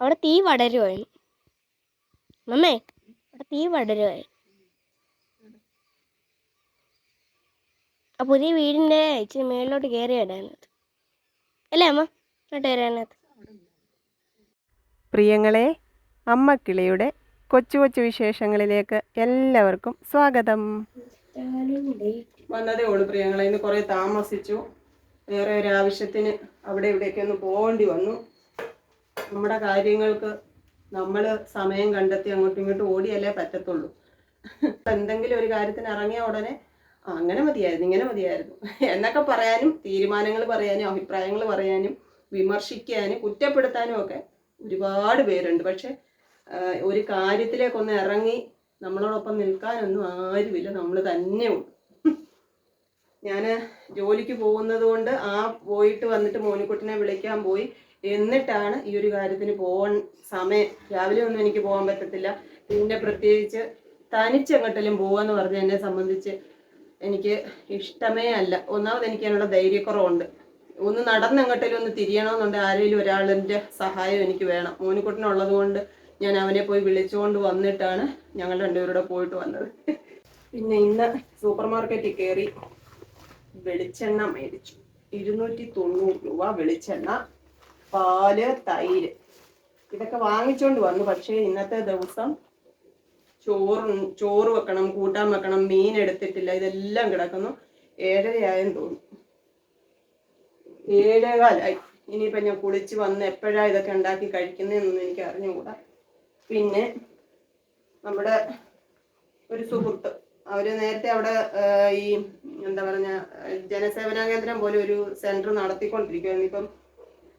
അവിടെ തീ വടരുവായി മമ്മേ അവിടെ തീ വടരുവായി ആ പുതിയ വീടിന്റെ ഇച്ചിരി മേളിലോട്ട് കയറി വരാനത് അല്ലേ അമ്മ? ഇങ്ങോട്ട് വരാനത് പ്രിയങ്ങളെ അമ്മ കിളിയുടെ കൊച്ചു കൊച്ചു വിശേഷങ്ങളിലേക്ക് എല്ലാവർക്കും സ്വാഗതം. വന്നതേ ഉള്ളൂ പ്രിയങ്ങളെ ഇന്ന് കുറേ താമസിച്ചു. വേറെ ഒരു ആവശ്യത്തിന് അവിടെ ഇവിടെയൊക്കെ ഒന്ന് പോകേണ്ടി വന്നു. നമ്മുടെ കാര്യങ്ങൾക്ക് നമ്മൾ സമയം കണ്ടെത്തി അങ്ങോട്ടും ഇങ്ങോട്ടും ഓടിയല്ലേ പറ്റത്തുള്ളൂ. എന്തെങ്കിലും ഒരു കാര്യത്തിന് ഇറങ്ങിയ ഉടനെ അങ്ങനെ മതിയായിരുന്നു ഇങ്ങനെ മതിയായിരുന്നു എന്നൊക്കെ പറയാനും തീരുമാനങ്ങൾ പറയാനും അഭിപ്രായങ്ങൾ പറയാനും വിമർശിക്കാനും കുറ്റപ്പെടുത്താനും ഒക്കെ ഒരുപാട് പേരുണ്ട്. പക്ഷെ ഒരു കാര്യത്തിലേക്കൊന്ന് ഇറങ്ങി നമ്മളോടൊപ്പം നിൽക്കാനൊന്നും ആരുമില്ല. നമ്മൾ തന്നെ ഞാൻ ജോലിക്ക് പോകുന്നത് കൊണ്ട് ആ പോയിട്ട് വന്നിട്ട് മോനിക്കുട്ടിനെ വിളിക്കാൻ പോയി. എന്നിട്ടാണ് ഈ ഒരു കാര്യത്തിന് പോകാൻ സമയം. രാവിലെ ഒന്നും എനിക്ക് പോകാൻ പറ്റത്തില്ല. പിന്നെ പ്രത്യേകിച്ച് തനിച്ചെങ്ങോട്ടെങ്കിലും പോകാന്ന് പറഞ്ഞ എന്നെ സംബന്ധിച്ച് എനിക്ക് ഇഷ്ടമേ അല്ല. ഒന്നാമത് എനിക്ക് അതിനുള്ള ധൈര്യക്കുറവുണ്ട്. ഒന്ന് നടന്നെങ്ങോട്ടെങ്കിലും ഒന്ന് തിരിയണമെന്നുണ്ടെങ്കിൽ ആരെങ്കിലും ഒരാളിന്റെ സഹായം എനിക്ക് വേണം. മോനിക്കുട്ടനുള്ളത് കൊണ്ട് ഞാൻ അവനെ പോയി വിളിച്ചുകൊണ്ട് വന്നിട്ടാണ് ഞങ്ങൾ രണ്ടുപേരുടെ പോയിട്ട് വന്നത്. പിന്നെ ഇന്ന് സൂപ്പർ മാർക്കറ്റിൽ കയറി വെളിച്ചെണ്ണ മേടിച്ചു. ഇരുന്നൂറ്റി തൊണ്ണൂറ് രൂപ വെളിച്ചെണ്ണ പാൽ തൈര്. ഇതൊക്കെ വാങ്ങിച്ചുകൊണ്ട് വന്നു. പക്ഷേ ഇന്നത്തെ ദിവസം ചോറ് ചോറ് വെക്കണം കൂട്ടാൻ വെക്കണം മീൻ എടുത്തിട്ടില്ല. ഇതെല്ലാം കിടക്കുന്നു. ഏഴരയായെന്ന് തോന്നുന്നു. ഏഴേകാലായി. ഇനിയിപ്പോൾ ഞാൻ കുളിച്ച് വന്ന് എപ്പോഴാണ് ഇതൊക്കെ ഉണ്ടാക്കി കഴിക്കുന്നതെന്നൊന്നും എനിക്ക് അറിഞ്ഞുകൂടാ പിന്നെ നമ്മുടെ ഒരു സുഹൃത്ത് അവർ നേരത്തെ അവിടെ ഈ എന്താ പറഞ്ഞ ജനസേവന കേന്ദ്രം പോലെ ഒരു സെന്റർ നടത്തിക്കൊണ്ടിരിക്കുവായിരുന്നു. ഇപ്പം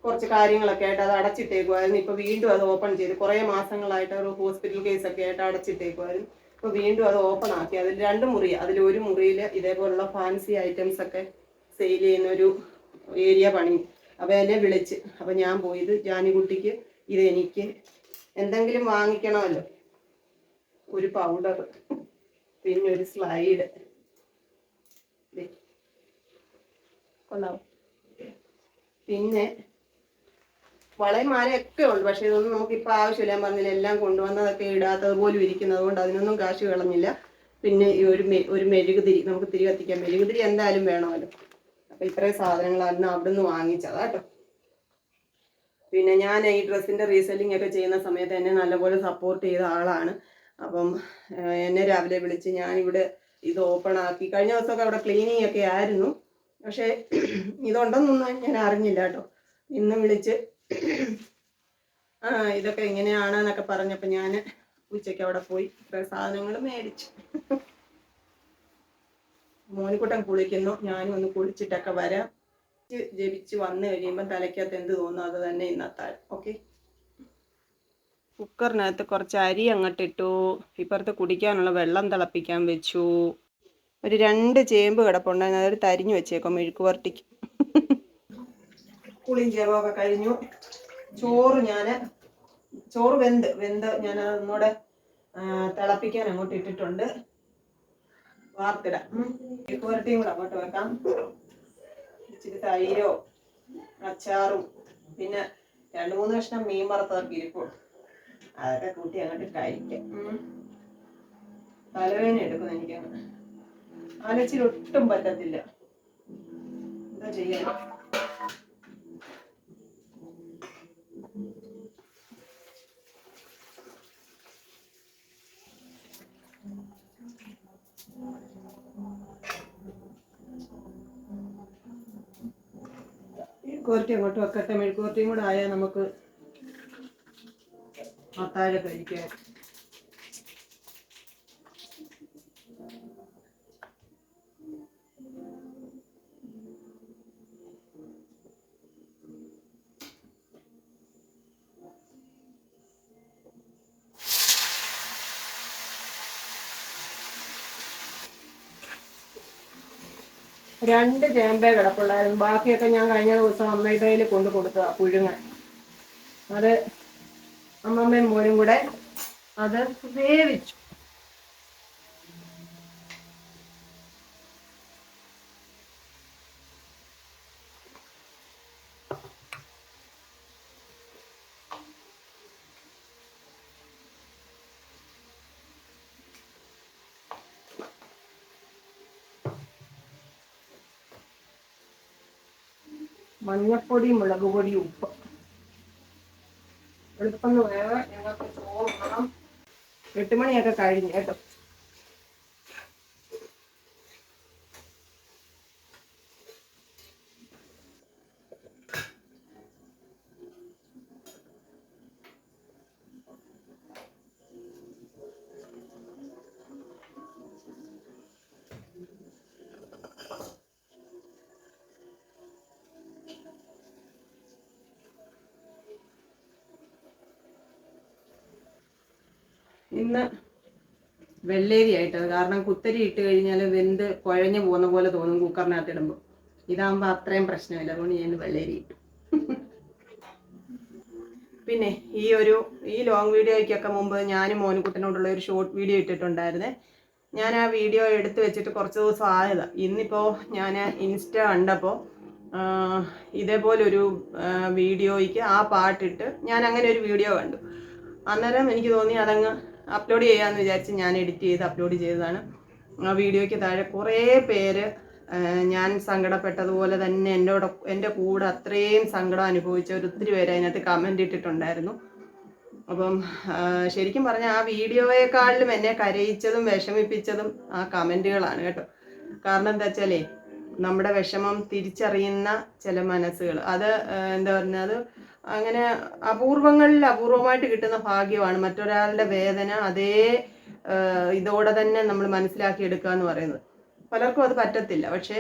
കുറച്ച് കാര്യങ്ങളൊക്കെ ആയിട്ട് അത് അടച്ചിട്ടേക്കുമായിരുന്നു ഇപ്പൊ വീണ്ടും അത് ഓപ്പൺ ചെയ്ത് കുറേ മാസങ്ങളായിട്ട് ഒരു ഹോസ്പിറ്റൽ കേസ് ഒക്കെ ആയിട്ട് അടച്ചിട്ടേക്കുമായിരുന്നു ഇപ്പൊ വീണ്ടും അത് ഓപ്പൺ ആക്കി. അതിൽ രണ്ട് മുറി അതിൽ ഒരു മുറിയിൽ ഇതേപോലുള്ള ഫാൻസി ഐറ്റംസ് ഒക്കെ സെയിൽ ചെയ്യുന്ന ഒരു ഏരിയ പണി. അപ്പൊ എന്നെ വിളിച്ച് അപ്പൊ ഞാൻ പോയത് ജാനിക്കുട്ടിക്ക് ഇത് എനിക്ക്. എന്തെങ്കിലും വാങ്ങിക്കണമല്ലോ. ഒരു പൗഡർ. പിന്നെ ഒരു സ്ലൈഡ് പിന്നെ വളയും മാലയൊക്കെ ഉണ്ട് പക്ഷെ ഇതൊന്നും നമുക്ക് ഇപ്പൊ ആവശ്യമില്ല. ഞാൻ പറഞ്ഞില്ല എല്ലാം കൊണ്ടുവന്നതൊക്കെ ഇടാത്തത് പോലും ഇരിക്കുന്നത് കൊണ്ട് അതിനൊന്നും കാശ് കളഞ്ഞില്ല. പിന്നെ ഈ ഒരു ഒരു മെഴുകുതിരി നമുക്ക് തിരി കത്തിക്കാം. മെഴുകുതിരി എന്തായാലും വേണമല്ലോ. അപ്പൊ ഇത്രയും സാധനങ്ങളായിരുന്നു നിന്ന് വാങ്ങിച്ചതാ കേട്ടോ. പിന്നെ ഞാൻ ഈ ഡ്രസ്സിന്റെ റീസെല്ലിംഗ് ഒക്കെ ചെയ്യുന്ന സമയത്ത് എന്നെ നല്ലപോലെ സപ്പോർട്ട് ചെയ്ത ആളാണ്. അപ്പം എന്നെ രാവിലെ വിളിച്ച് ഞാനിവിടെ ഇത് ഓപ്പൺ ആക്കി. കഴിഞ്ഞ ദിവസമൊക്കെ അവിടെ ക്ലീനിങ് ഒക്കെ ആയിരുന്നു. പക്ഷേ ഇതുണ്ടെന്നൊന്നും ഞാൻ അറിഞ്ഞില്ല കേട്ടോ. ഇന്ന് വിളിച്ച് ആ ഇതൊക്കെ ഇങ്ങനെയാണെന്നൊക്കെ പറഞ്ഞപ്പോൾ ഞാൻ ഉച്ചയ്ക്ക് അവിടെ പോയി. സാധനങ്ങൾ മേടിച്ചു. മോനിക്കുട്ടൻ കുളിക്കുന്നു. ഞാനും ഒന്ന് കുളിച്ചിട്ടൊക്കെ വരാം. ജപിച്ച് വന്നു കഴിയുമ്പോൾ തലയ്ക്കകത്ത് എന്ത് തോന്നുന്നു അത് തന്നെ ഇന്നത്താൽ ഓക്കെ? കുക്കറിനകത്ത് കുറച്ച് അരി അങ്ങോട്ട് ഇട്ടു ഇപ്പുറത്ത് കുടിക്കാനുള്ള വെള്ളം തിളപ്പിക്കാൻ വെച്ചു. ഒരു രണ്ട് ചേമ്പ് കിടപ്പുണ്ടായിരുന്നു അതൊരു തരിഞ്ഞു വെച്ചേക്കോ മെഴുക്ക് വരട്ടിക്ക് കുളിയും ചേമ്പൊക്കെ കഴിഞ്ഞു. ചോറ് ഞാൻ ചോറ് വെന്ത് വെന്ത് ഞാൻ ഒന്നുകൂടെ തിളപ്പിക്കാൻ അങ്ങോട്ട് ഇട്ടിട്ടുണ്ട്. വാർത്തിടാം. മെഴുക്ക് കൂടെ അങ്ങോട്ട് വെക്കാം. ഇച്ചിരി തൈരോ അച്ചാറും പിന്നെ രണ്ട് മൂന്ന് കഷ്ണം മീൻ വറുത്തതൊക്കെ ഇരിപ്പും അതൊക്കെ കൂട്ടി അങ്ങോട്ട് കഴിക്കാം. തലവേദന എടുക്കുന്നു എനിക്കങ്ങ്. ആലോചിച്ചിൽ ഒട്ടും പറ്റത്തില്ല. എന്താ ചെയ്യാൻ കോർട്ടി അങ്ങോട്ട് വെക്കട്ടെ? മെഴുക്കോർട്ടിയും കൂടെ ആയാൽ നമുക്ക് അത്താഴം കഴിക്കാൻ. രണ്ട് ചേമ്പേ കിടപ്പുള്ളായിരുന്നു. ബാക്കിയൊക്കെ ഞാൻ കഴിഞ്ഞ ദിവസം അമ്മയുടെ കയ്യിൽ കൊണ്ടു കൊടുത്തതാണ് പുഴുങ്ങാൻ. അത് അമ്മമ്മയും മോനും കൂടെ അത് വേവിച്ചു. മഞ്ഞപ്പൊടി മുളക് പൊടി ഉപ്പ്. എളുപ്പം വേറെ ഞങ്ങൾക്ക് ചോറ് എട്ടുമണിയൊക്കെ എട്ട് മണിയൊക്കെ കഴിഞ്ഞു കേട്ടോ. ഇന്ന് വെള്ളേരി ആയിട്ടത് കാരണം കുത്തരി ഇട്ട് കഴിഞ്ഞാൽ വെന്ത് കുഴഞ്ഞു പോകുന്ന പോലെ തോന്നും കുക്കറിനകത്ത് ഇടുമ്പോൾ ഇതാകുമ്പോൾ അത്രയും പ്രശ്നമില്ല. അതുകൊണ്ട് ഞാൻ വെള്ളേരി ഇട്ടു. പിന്നെ ഈ ഒരു ഈ ലോങ് വീഡിയോയ്ക്കൊക്കെ മുമ്പ് ഞാനും മോനുകുട്ടനോടുള്ള ഒരു ഷോർട്ട് വീഡിയോ ഇട്ടിട്ടുണ്ടായിരുന്നേ. ഞാൻ ആ വീഡിയോ എടുത്തു വെച്ചിട്ട് കുറച്ച് ദിവസം ആയതാണ് ഇന്നിപ്പോൾ ഞാൻ ഇൻസ്റ്റ കണ്ടപ്പോൾ ഇതേപോലൊരു വീഡിയോയ്ക്ക് ആ പാട്ടിട്ട് ഞാൻ അങ്ങനെ ഒരു വീഡിയോ കണ്ടു. അന്നേരം എനിക്ക് തോന്നി അതങ്ങ് അപ്ലോഡ് ചെയ്യാമെന്ന് വിചാരിച്ച് ഞാൻ എഡിറ്റ് ചെയ്ത് അപ്ലോഡ് ചെയ്തതാണ്. ആ വീഡിയോയ്ക്ക് താഴെ കുറേ പേര് ഞാൻ സങ്കടപ്പെട്ടതുപോലെ തന്നെ എന്നോട് എന്റെ കൂടെ അത്രയും സങ്കടം അനുഭവിച്ച ഒരു ഒത്തിരി പേര് അതിനകത്ത് കമന്റ് ഇട്ടിട്ടുണ്ടായിരുന്നു. അപ്പം ശരിക്കും പറഞ്ഞാൽ ആ വീഡിയോയെക്കാളിലും എന്നെ കരയിച്ചതും വിഷമിപ്പിച്ചതും ആ കമന്റുകളാണ് കേട്ടോ. കാരണം എന്താ വെച്ചാലേ നമ്മുടെ വിഷമം തിരിച്ചറിയുന്ന ചില മനസ്സുകൾ. അത് എന്താ പറഞ്ഞാൽ അത് അങ്ങനെ അപൂർവങ്ങളിൽ അപൂർവമായിട്ട് കിട്ടുന്ന ഭാഗ്യമാണ് മറ്റൊരാളുടെ വേദന അതേ ഇതോടെ തന്നെ നമ്മൾ മനസ്സിലാക്കി എടുക്കുക എന്ന് പറയുന്നത്. പലർക്കും അത് പറ്റത്തില്ല. പക്ഷേ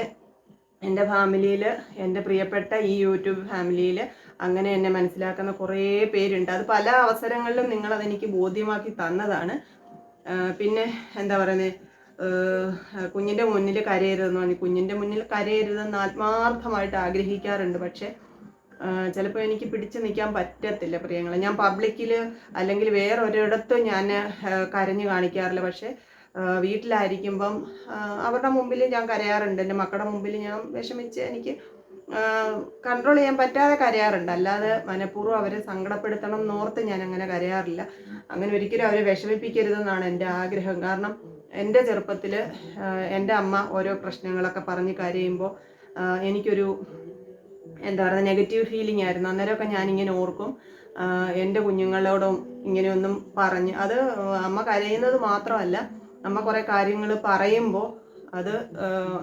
എന്റെ ഫാമിലിയിൽ എന്റെ പ്രിയപ്പെട്ട ഈ യൂട്യൂബ് ഫാമിലിയിൽ അങ്ങനെ എന്നെ മനസ്സിലാക്കുന്ന കുറേ പേരുണ്ട്. അത് പല അവസരങ്ങളിലും നിങ്ങളതെനിക്ക് ബോധ്യമാക്കി തന്നതാണ്. പിന്നെ എന്താ പറയുന്നത് കുഞ്ഞിന്റെ മുന്നിൽ കരയരുതെന്ന് പറഞ്ഞു കുഞ്ഞിന്റെ മുന്നിൽ കരയരുതെന്ന് ആത്മാർത്ഥമായിട്ട് ആഗ്രഹിക്കാറുണ്ട്. പക്ഷേ ചിലപ്പോൾ എനിക്ക് പിടിച്ചു നിൽക്കാൻ പറ്റത്തില്ല പ്രിയങ്ങളെ. ഞാൻ പബ്ലിക്കിൽ അല്ലെങ്കിൽ വേറെ ഒരിടത്തും ഞാൻ കരഞ്ഞു കാണിക്കാറില്ല. പക്ഷേ വീട്ടിലായിരിക്കുമ്പം അവരുടെ മുമ്പിൽ ഞാൻ കരയാറുണ്ട്. എന്റെ മക്കളുടെ മുമ്പിൽ ഞാൻ വിഷമിച്ച് എനിക്ക് കൺട്രോൾ ചെയ്യാൻ പറ്റാതെ കരയാറുണ്ട്. അല്ലാതെ മനഃപൂർവം അവരെ സങ്കടപ്പെടുത്തണം എന്നോർത്ത് ഞാൻ അങ്ങനെ കരയാറില്ല. അങ്ങനെ ഒരിക്കലും അവരെ വിഷമിപ്പിക്കരുതെന്നാണ് എന്റെ ആഗ്രഹം. കാരണം എന്റെ ചെറുപ്പത്തിൽ എന്റെ അമ്മ ഓരോ പ്രശ്നങ്ങളൊക്കെ പറഞ്ഞ് കരയുമ്പോൾ എനിക്കൊരു എന്താ പറയുക നെഗറ്റീവ് ഫീലിംഗ് ആയിരുന്നു. അന്നേരമൊക്കെ ഞാനിങ്ങനെ ഓർക്കും. എന്റെ കുഞ്ഞുങ്ങളോടും ഇങ്ങനെയൊന്നും പറഞ്ഞ് അത് അമ്മ കരയുന്നത് മാത്രമല്ല അമ്മ കുറേ കാര്യങ്ങൾ പറയുമ്പോൾ അത്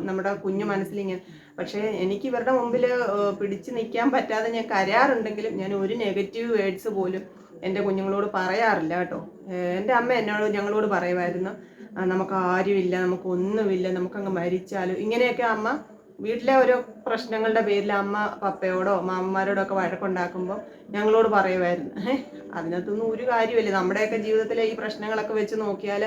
നമ്മുടെ കുഞ്ഞു മനസ്സിലിങ്ങനെ. പക്ഷേ എനിക്ക് ഇവരുടെ മുമ്പിൽ പിടിച്ചു നിൽക്കാൻ പറ്റാതെ ഞാൻ കരയാറുണ്ടെങ്കിലും ഞാൻ ഒരു നെഗറ്റീവ് വേർഡ്സ് പോലും എന്റെ കുഞ്ഞുങ്ങളോട് പറയാറില്ല കേട്ടോ. എന്റെ അമ്മ എന്നോട് ഞങ്ങളോട് പറയുമായിരുന്നു. നമുക്ക് ആരുമില്ല നമുക്ക് ഒന്നുമില്ല നമുക്കങ്ങ് മരിച്ചാലും. ഇങ്ങനെയൊക്കെ അമ്മ വീട്ടിലെ ഓരോ പ്രശ്നങ്ങളുടെ പേരിൽ അമ്മ പപ്പയോടോ മാമ്മമാരോടോ ഒക്കെ വഴക്കുണ്ടാക്കുമ്പോൾ ഞങ്ങളോട് പറയുമായിരുന്നു ഏഹ് അതിനകത്തൊന്നും ഒരു കാര്യമില്ല നമ്മുടെയൊക്കെ ജീവിതത്തിലെ ഈ പ്രശ്നങ്ങളൊക്കെ വെച്ച് നോക്കിയാൽ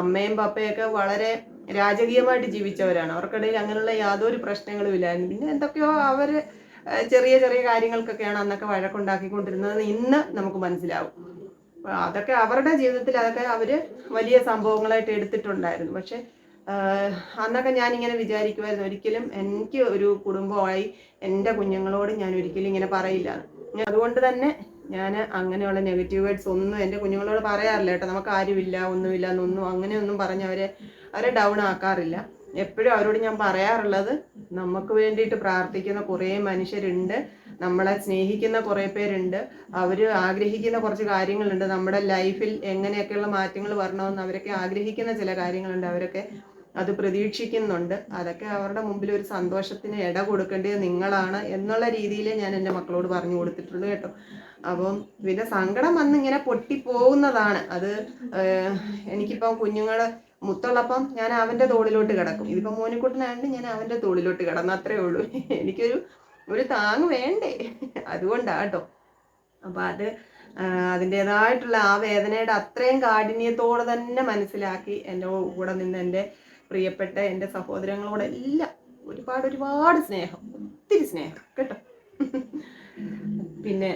അമ്മയും പപ്പയൊക്കെ വളരെ രാജകീയമായിട്ട് ജീവിച്ചവരാണ്. അവർക്കിടയിൽ അങ്ങനെയുള്ള യാതൊരു പ്രശ്നങ്ങളും ഇല്ലായിരുന്നു. പിന്നെ എന്തൊക്കെയോ അവർ ചെറിയ ചെറിയ കാര്യങ്ങൾക്കൊക്കെയാണ് അന്നൊക്കെ വഴക്കുണ്ടാക്കിക്കൊണ്ടിരുന്നത് ഇന്ന് നമുക്ക് മനസ്സിലാവും. അതൊക്കെ അവരുടെ ജീവിതത്തിൽ അതൊക്കെ അവർ വലിയ സംഭവങ്ങളായിട്ട് എടുത്തിട്ടുണ്ടായിരുന്നു. പക്ഷെ അന്നൊക്കെ ഞാനിങ്ങനെ വിചാരിക്കുമായിരുന്നു ഒരിക്കലും എനിക്ക് ഒരു കുടുംബമായി എന്റെ കുഞ്ഞുങ്ങളോട് ഞാൻ ഒരിക്കലും ഇങ്ങനെ പറയില്ല. അതുകൊണ്ട് തന്നെ ഞാൻ അങ്ങനെയുള്ള നെഗറ്റീവ് വേർഡ്സ് ഒന്നും എന്റെ കുഞ്ഞുങ്ങളോട് പറയാറില്ല കേട്ടോ. നമുക്ക് ആരുമില്ല ഒന്നുമില്ല എന്നൊന്നും അങ്ങനെയൊന്നും പറഞ്ഞ് അവരെ അവരെ ഡൗൺ ആക്കാറില്ല. എപ്പോഴും അവരോട് ഞാൻ പറയാറുള്ളത് നമുക്ക് വേണ്ടിയിട്ട് പ്രാർത്ഥിക്കുന്ന കുറേ മനുഷ്യരുണ്ട് നമ്മളെ സ്നേഹിക്കുന്ന കുറേ പേരുണ്ട് അവർ ആഗ്രഹിക്കുന്ന കുറച്ച് കാര്യങ്ങളുണ്ട്. നമ്മുടെ ലൈഫിൽ എങ്ങനെയൊക്കെയുള്ള മാറ്റങ്ങൾ വരണമെന്ന് അവരൊക്കെ ആഗ്രഹിക്കുന്ന ചില കാര്യങ്ങളുണ്ട്. അവരൊക്കെ അത് പ്രതീക്ഷിക്കുന്നുണ്ട്. അതൊക്കെ അവരുടെ മുമ്പിൽ ഒരു സന്തോഷത്തിന് ഇട കൊടുക്കേണ്ടത് നിങ്ങളാണ് എന്നുള്ള രീതിയിൽ ഞാൻ എന്റെ മക്കളോട് പറഞ്ഞു കൊടുത്തിട്ടുള്ളൂ കേട്ടോ. അപ്പം പിന്നെ സങ്കടം വന്ന് ഇങ്ങനെ പൊട്ടിപ്പോകുന്നതാണ് അത് എനിക്കിപ്പം കുഞ്ഞുങ്ങൾ മുത്തുള്ളപ്പം ഞാൻ അവന്റെ തോളിലോട്ട് കിടക്കും. ഇതിപ്പോൾ മോനിക്കുട്ടനായതുകൊണ്ട് ഞാൻ അവന്റെ തോളിലോട്ട് കിടന്നു അത്രേ ഉള്ളൂ. എനിക്കൊരു ഒരു താങ് വേണ്ടേ? അതുകൊണ്ടാണ് കേട്ടോ. അപ്പം അത് അതിന്റെതായിട്ടുള്ള ആ വേദനയുടെ അത്രയും കാഠിന്യത്തോടെ തന്നെ മനസ്സിലാക്കി എന്റെ കൂടെ നിന്ന് എന്റെ പ്രിയപ്പെട്ട എന്റെ സഹോദരങ്ങളോടെല്ലാം ഒരുപാട് ഒരുപാട് സ്നേഹം ഒത്തിരി സ്നേഹം കേട്ടോ. പിന്നെ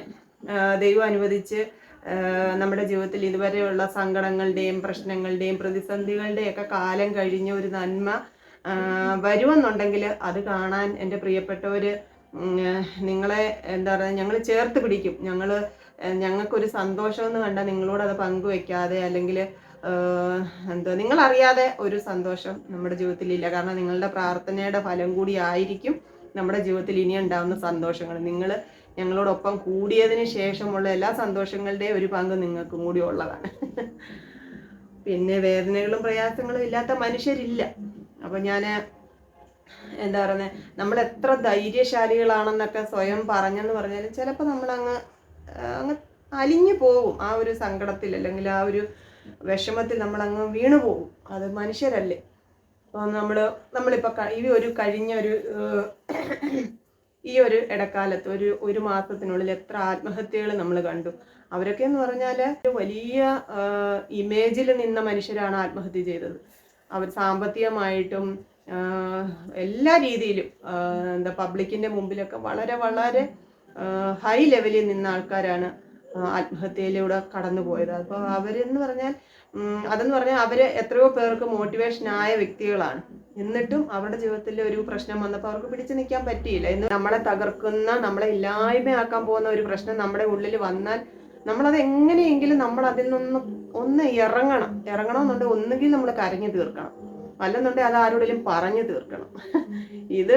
ദൈവം അനുവദിച്ച് നമ്മുടെ ജീവിതത്തിൽ ഇതുവരെയുള്ള സങ്കടങ്ങളുടെയും പ്രശ്നങ്ങളുടെയും പ്രതിസന്ധികളുടെയും ഒക്കെ കാലം കഴിഞ്ഞ ഒരു നന്മ വരുമെന്നുണ്ടെങ്കിൽ അത് കാണാൻ എന്റെ പ്രിയപ്പെട്ടവർ നിങ്ങളെ എന്താ പറയുക ഞങ്ങൾ ചേർത്ത് പിടിക്കും. ഞങ്ങൾ ഞങ്ങൾക്കൊരു സന്തോഷമെന്ന് കണ്ടാൽ നിങ്ങളോട് അത് പങ്കുവെക്കാതെ അല്ലെങ്കിൽ എന്താ നിങ്ങളറിയാതെ ഒരു സന്തോഷം നമ്മുടെ ജീവിതത്തിൽ ഇല്ല കാരണം നിങ്ങളുടെ പ്രാർത്ഥനയുടെ ഫലം കൂടി ആയിരിക്കും നമ്മുടെ ജീവിതത്തിൽ ഇനി ഉണ്ടാകുന്ന സന്തോഷങ്ങൾ. നിങ്ങൾ ഞങ്ങളോടൊപ്പം കൂടിയതിന് ശേഷമുള്ള എല്ലാ സന്തോഷങ്ങളുടെയും ഒരു പങ്ക് നിങ്ങൾക്കും കൂടി ഉള്ളതാണ്. പിന്നെ വേദനകളും പ്രയാസങ്ങളും ഇല്ലാത്ത മനുഷ്യരില്ല. അപ്പം ഞാൻ എന്താ പറയുന്നത് നമ്മൾ എത്ര ധൈര്യശാലികളാണെന്നൊക്കെ സ്വയം പറഞ്ഞെന്ന് പറഞ്ഞാൽ ചിലപ്പോൾ നമ്മളങ്ങ് അങ്ങ് അലിഞ്ഞു പോകും ആ ഒരു സങ്കടത്തിൽ അല്ലെങ്കിൽ ആ ഒരു വിഷമത്തിൽ നമ്മളങ്ങ് വീണു പോകും. അത് മനുഷ്യരല്ലേ? അപ്പോൾ നമ്മൾ നമ്മളിപ്പോൾ ഈ ഒരു കഴിഞ്ഞ ഒരു ഈ ഒരു ഇടക്കാലത്ത് ഒരു ഒരു മാസത്തിനുള്ളിൽ എത്ര ആത്മഹത്യകൾ നമ്മൾ കണ്ടു. അവരൊക്കെ എന്ന് പറഞ്ഞാൽ വലിയ ഇമേജിൽ നിന്ന മനുഷ്യരാണ് ആത്മഹത്യ ചെയ്തത്. അവർ സാമ്പത്തികമായിട്ടും എല്ലാ രീതിയിലും എന്താ പബ്ലിക്കിന്റെ മുമ്പിലൊക്കെ വളരെ വളരെ ഹൈ ലെവലിൽ നിന്ന ആൾക്കാരാണ് ആത്മഹത്യയിലൂടെ കടന്നു പോയത്. അപ്പോൾ അവരെന്ന് പറഞ്ഞാൽ അതെന്ന് പറഞ്ഞാൽ അവർ എത്രയോ പേർക്ക് മോട്ടിവേഷൻ ആയ വ്യക്തികളാണ്. എന്നിട്ടും അവരുടെ ജീവിതത്തിൽ ഒരു പ്രശ്നം വന്നപ്പോൾ അവർക്ക് പിടിച്ചു നിൽക്കാൻ പറ്റിയില്ല. എന്ന് നമ്മളെ തകർക്കുന്ന നമ്മളെ ഇല്ലായ്മയാക്കാൻ പോകുന്ന ഒരു പ്രശ്നം നമ്മുടെ ഉള്ളിൽ വന്നാൽ നമ്മളത് എങ്ങനെയെങ്കിലും നമ്മൾ അതിൽ നിന്ന് ഒന്ന് ഇറങ്ങണം. ഇറങ്ങണമെന്നുണ്ടെങ്കിൽ ഒന്നുകിൽ നമ്മൾ കരഞ്ഞു തീർക്കണം. അല്ലെന്നുണ്ടെങ്കിൽ അത് ആരോടെങ്കിലും പറഞ്ഞു തീർക്കണം. ഇത്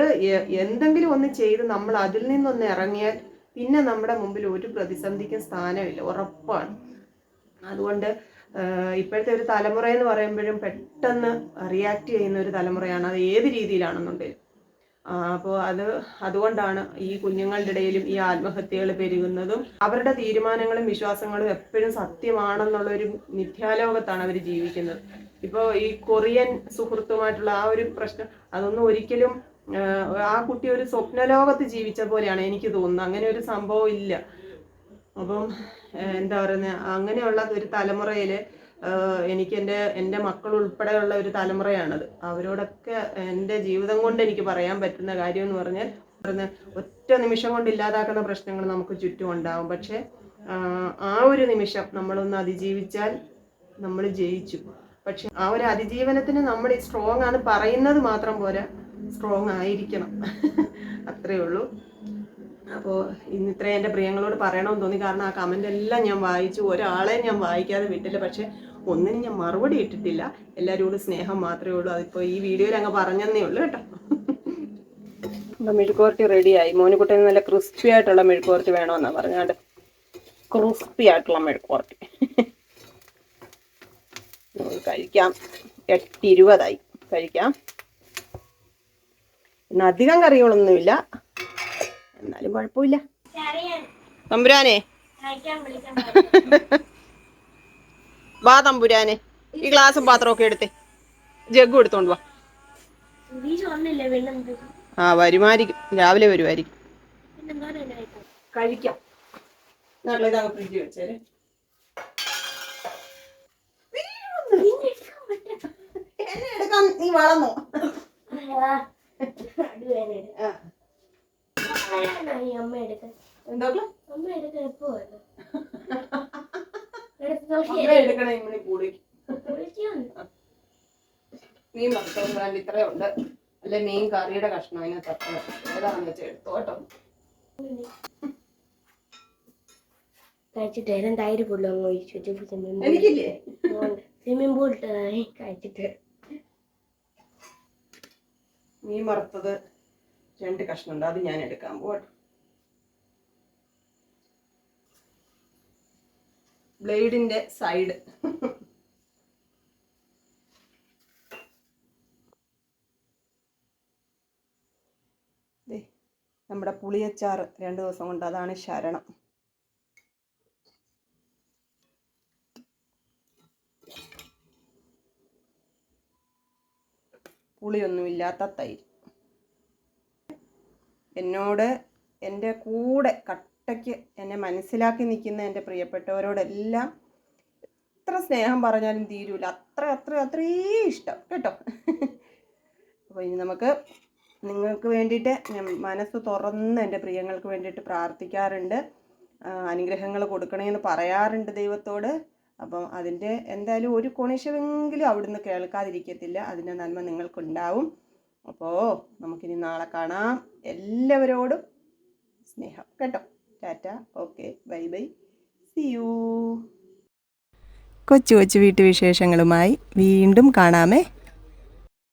എന്തെങ്കിലും ഒന്ന് ചെയ്ത് നമ്മൾ അതിൽ നിന്നൊന്ന് ഇറങ്ങിയാൽ പിന്നെ നമ്മുടെ മുമ്പിൽ ഒരു പ്രതിസന്ധിക്കും സ്ഥാനമില്ല ഉറപ്പാണ്. അതുകൊണ്ട് ഇപ്പോഴത്തെ ഒരു തലമുറ എന്ന് പറയുമ്പോഴും പെട്ടെന്ന് റിയാക്ട് ചെയ്യുന്ന ഒരു തലമുറയാണ് അത് ഏത് രീതിയിലാണെന്നുണ്ടെങ്കിലും. അപ്പോൾ അത് അതുകൊണ്ടാണ് ഈ കുഞ്ഞുങ്ങളുടെ ഇടയിലും ഈ ആത്മഹത്യകൾ പെരുകുന്നതും അവരുടെ തീരുമാനങ്ങളും വിശ്വാസങ്ങളും എപ്പോഴും സത്യമാണെന്നുള്ള ഒരു മിഥ്യാലോകത്താണ് അവർ ജീവിക്കുന്നത്. ഇപ്പോൾ ഈ കൊറിയൻ സുഹൃത്തുമായിട്ടുള്ള ആ ഒരു പ്രശ്നം അതൊന്നും ഒരിക്കലും ആ കുട്ടി ഒരു സ്വപ്നലോകത്ത് ജീവിച്ച പോലെയാണ് എനിക്ക് തോന്നുന്നത്. അങ്ങനെ ഒരു സംഭവം ഇല്ല. അപ്പം എന്താ പറയുന്നത് അങ്ങനെയുള്ള ഒരു തലമുറയിൽ എനിക്ക് എന്റെ എന്റെ മക്കൾ ഉൾപ്പെടെയുള്ള ഒരു തലമുറയാണത്. അവരോടൊക്കെ എന്റെ ജീവിതം കൊണ്ട് എനിക്ക് പറയാൻ പറ്റുന്ന കാര്യം എന്ന് പറഞ്ഞാൽ പറഞ്ഞ ഒറ്റ നിമിഷം കൊണ്ട് ഇല്ലാതാക്കുന്ന പ്രശ്നങ്ങൾ നമുക്ക് ചുറ്റും ഉണ്ടാവും. പക്ഷേ ആ ഒരു നിമിഷം നമ്മളൊന്ന് അതിജീവിച്ചാൽ നമ്മൾ ജയിച്ചു. പക്ഷെ ആ ഒരു അതിജീവനത്തിന് നമ്മൾ സ്ട്രോങ് ആണ് പറയുന്നത് മാത്രം പോരാ. സ്ട്രോങ് ആയിരിക്കണം. അത്രേ ഉള്ളൂ. അപ്പോൾ ഇന്ന് ഇത്രയും എന്റെ പ്രിയങ്ങളോട് പറയണമെന്ന് തോന്നി. കാരണം ആ കമന്റ് എല്ലാം ഞാൻ വായിച്ചു. ഒരാളെ ഞാൻ വായിക്കാതെ വിട്ടില്ല. പക്ഷേ ഒന്നിനും ഞാൻ മറുപടി ഇട്ടിട്ടില്ല. എല്ലാവരോടും സ്നേഹം മാത്രമേ ഉള്ളൂ. അതിപ്പോൾ ഈ വീഡിയോയിൽ അങ്ങ് പറഞ്ഞതേ ഉള്ളൂ കേട്ടോ. അപ്പം മെഴുക്കുവരട്ടി റെഡിയായി മോനുകുട്ടന് നല്ല ക്രിസ്പി ആയിട്ടുള്ള മെഴുക്കുവരട്ടി വേണമെന്നാണ് പറഞ്ഞാണ്ട്. ക്രിസ്പി ആയിട്ടുള്ള മെഴുക്കുവരട്ടി കഴിക്കാം. എട്ടിരുപതായി കഴിക്കാം. പിന്നെ അധികം കറികളൊന്നുമില്ല. എന്നാലും കുഴപ്പമില്ല. തമ്പുരാനെ. വാ തമ്പുരാനെ. ഈ ഗ്ലാസും പാത്രമൊക്കെ എടുത്തേ. ജഗ്ഗും എടുത്തോണ്ട് വാ. ആ വരുമായിരിക്കും. രാവിലെ വരുമായിരിക്കും. കഴിക്കാം. ഫ്രിഡ്ജ് വെച്ചേരെ. എടുക്കാൻ നീ വളർന്നോ? മീൻ ഭക്ഷണം ഇത്രയും ഉണ്ട്. അല്ലെ മീൻ കറിയുടെ കഷ്ണം അതിനകത്ത് അത്ര ഏതാണെന്ന് വെച്ചാൽ എടുത്തോട്ടോ കഴിച്ചിട്ട് തൈര് പുള്ളി അങ്ങ് ഒഴിച്ചു. സ്വിമ്മിംഗ് പൂൾ കഴിച്ചിട്ട്. മീൻ വറുത്തത് രണ്ട് കഷ്ണം ഉണ്ട് അത് ഞാൻ എടുക്കാൻ പോകട്ടെ ബ്ലേഡിന്റെ സൈഡ്. നമ്മുടെ പുളിയച്ചാറ് രണ്ട് ദിവസം കൊണ്ട് അതാണ് ശരണം. പുളിയൊന്നുമില്ലാത്ത തൈര്. എന്നോട് എന്റെ കൂടെ കട്ടയ്ക്ക് എന്നെ മനസ്സിലാക്കി നിൽക്കുന്ന എന്റെ പ്രിയപ്പെട്ടവരോടെല്ലാം എത്ര സ്നേഹം പറഞ്ഞാലും തീരൂല. അത്ര അത്ര അത്രേ ഇഷ്ടം. കേട്ടോ? അപ്പോൾ ഇനി നമുക്ക് നിങ്ങൾക്ക് വേണ്ടിയിട്ട് ഞാൻ മനസ്സ് തുറന്ന് എന്റെ പ്രിയങ്ങൾക്ക് വേണ്ടിയിട്ട് പ്രാർത്ഥിക്കാറുണ്ട്. അനുഗ്രഹങ്ങൾ കൊടുക്കണമെന്ന് പറയാറുണ്ട് ദൈവത്തോട്. അപ്പം അതിന്റെ എന്തായാലും ഒരു കൊണിശമെങ്കിലും അവിടുന്ന് കേൾക്കാതിരിക്കത്തില്ല. അതിന്റെ നന്മ നിങ്ങൾക്കുണ്ടാവും. അപ്പോൾ നമുക്കിനി നാളെ കാണാം. എല്ലാവരോടും സ്നേഹം. കേട്ടോ? Tata. Okay. Bye bye. See you കൊച്ചു കൊച്ചു വീട്ടുവിശേഷങ്ങളുമായി വീണ്ടും കാണാമേ.